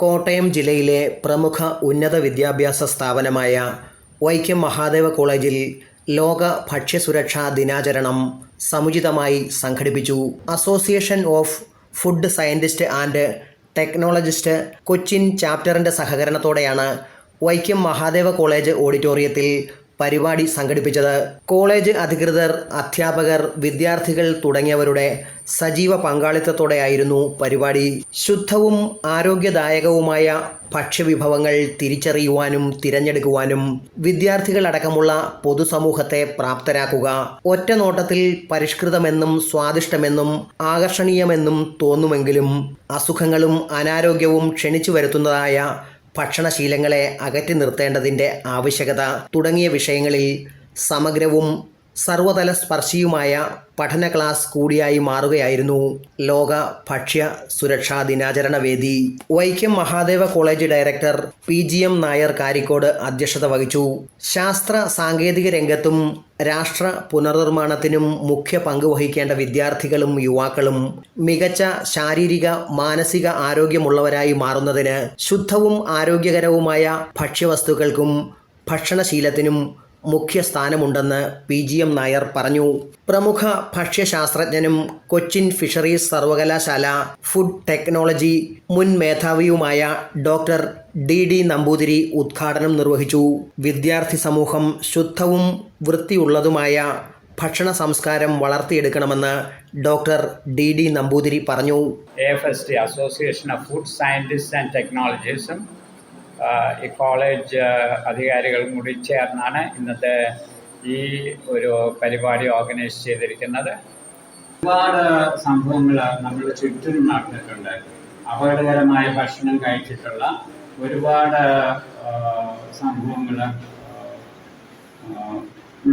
കോട്ടയം ജില്ലയിലെ പ്രമുഖ ഉന്നത വിദ്യാഭ്യാസ സ്ഥാപനമായ വൈക്കം മഹാദേവ കോളേജിൽ ലോക ഭക്ഷ്യസുരക്ഷാ ദിനാചരണം സമുചിതമായി സംഘടിപ്പിച്ചു. Association of food scientist and technologist Cochin ചാപ്റ്ററിന്റെ സഹകരണത്തോടെയാണ് വൈക്കം മഹാദേവ കോളേജ് ഓഡിറ്റോറിയത്തിൽ പരിപാടി സംഘടിപ്പിച്ചത് കോളേജ് അധികൃതർ അധ്യാപകർ വിദ്യാർത്ഥികൾ തുടങ്ങിയവരുടെ സജീവ പങ്കാളിത്തത്തോടെയായിരുന്നു പരിപാടി. ശുദ്ധവും ആരോഗ്യദായകവുമായ ഭക്ഷ്യവിഭവങ്ങൾ തിരിച്ചറിയുവാനും തിരഞ്ഞെടുക്കുവാനും വിദ്യാർത്ഥികളടക്കമുള്ള പൊതുസമൂഹത്തെ പ്രാപ്തരാക്കുക. ഒറ്റ നോട്ടത്തിൽ പരിഷ്കൃതമെന്നും സ്വാദിഷ്ടമെന്നും ആകർഷണീയമെന്നും തോന്നുമെങ്കിലും അസുഖങ്ങളും അനാരോഗ്യവും ക്ഷണിച്ചു വരുത്തുന്നതായ ഭക്ഷണശീലങ്ങളെ അകറ്റി നിർത്തേണ്ടതിന്റെ ആവശ്യകത തുടങ്ങിയ വിഷയങ്ങളിൽ സമഗ്രവും സർവതല സ്പർശിയുമായ പഠന ക്ലാസ് കൂടിയായി മാറുകയായിരുന്നു. ലോക ഭക്ഷ്യ സുരക്ഷാ ദിനാചരണ വേദി. Vaikom Mahadeva college director P G M Nair Karikode അധ്യക്ഷത വഹിച്ചു. ശാസ്ത്ര സാങ്കേതിക രംഗത്തും രാഷ്ട്ര പുനർനിർമ്മാണത്തിനും മുഖ്യ പങ്ക് വഹിക്കേണ്ട വിദ്യാർത്ഥികളും യുവാക്കളും മികച്ച ശാരീരിക മാനസിക ആരോഗ്യമുള്ളവരായി മാറുന്നതിന് ശുദ്ധവും ആരോഗ്യകരവുമായ ഭക്ഷ്യവസ്തുക്കൾക്കും ഭക്ഷണശീലത്തിനും മുഖ്യ സ്ഥാനമുണ്ടെന്ന് പി ജി എം നായർ പറഞ്ഞു. പ്രമുഖ ഭക്ഷ്യശാസ്ത്രജ്ഞനും കൊച്ചിൻ ഫിഷറീസ് സർവകലാശാല ഫുഡ് ടെക്നോളജി മുൻ മേധാവിയുമായ ഡോക്ടർ ഡി ഡി നമ്പൂതിരി ഉദ്ഘാടനം നിർവഹിച്ചു. വിദ്യാർത്ഥി സമൂഹം ശുദ്ധവും വൃത്തിയുള്ളതുമായ ഭക്ഷണ സംസ്കാരം വളർത്തിയെടുക്കണമെന്ന് ഡോക്ടർ ഡി ഡി നമ്പൂതിരി പറഞ്ഞു. F S T association of food scientist and ആ, ഈ കോളേജ് അധികാരികളും കൂടി ചേർന്നാണ് ഇന്നത്തെ ഈ ഒരു പരിപാടി ഓർഗനൈസ് ചെയ്തിരിക്കുന്നത്. ഒരുപാട് സംഭവങ്ങൾ നമ്മുടെ ചുറ്റും നടന്നിട്ടുണ്ട്. അപകടകരമായ ഭക്ഷണം കഴിച്ചിട്ടുള്ള ഒരുപാട് സംഭവങ്ങൾ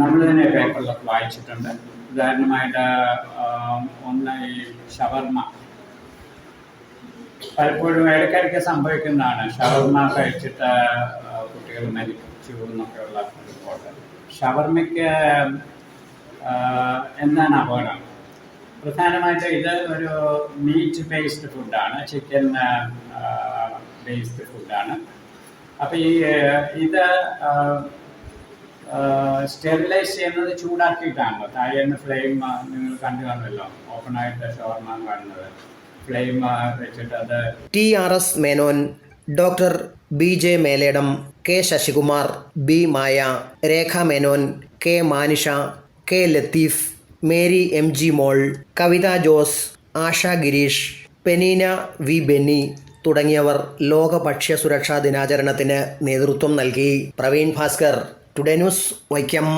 നമ്മൾ തന്നെ പേപ്പറിലൊക്കെ വായിച്ചിട്ടുണ്ട്. ഉദാഹരണമായിട്ട് ഒന്ന് ഈ ഷവർമ പലപ്പോഴും ഇടയ്ക്കിടയ്ക്ക് സംഭവിക്കുന്നതാണ് ഷവർമ കഴിച്ചിട്ട് കുട്ടികൾ മരിച്ചു എന്നൊക്കെയുള്ള റിപ്പോർട്ട്. ഷവർമയ്ക്ക് എന്താണ് അപകടം? പ്രധാനമായിട്ട് ഇത് ഒരു മീറ്റ് ബേസ്ഡ് ഫുഡാണ് ചിക്കൻ ബേസ്ഡ് ഫുഡാണ് അപ്പോൾ ഈ ഇത് സ്റ്റെറിലൈസ് ചെയ്യുന്നത് ചൂടാക്കിയിട്ടാണല്ലോ. താഴെ ഫ്ലെയിം നിങ്ങൾ കണ്ടു കാണുമല്ലോ. ഓപ്പൺ ആയിട്ട് ഷവർമ കാണുന്നത് T R S Menon doctor B J Meledam K Sasikumar B Maya Rekha Menon K Manisha K Latheef Mary M G Mol Kavitha Jose Asha Girish Penina V Benny തുടങ്ങിയവർ ലോക ഭക്ഷ്യ സുരക്ഷാ ദിനാചരണത്തിന് നേതൃത്വം നൽകി. Praveen Bhaskar today news Vaikom.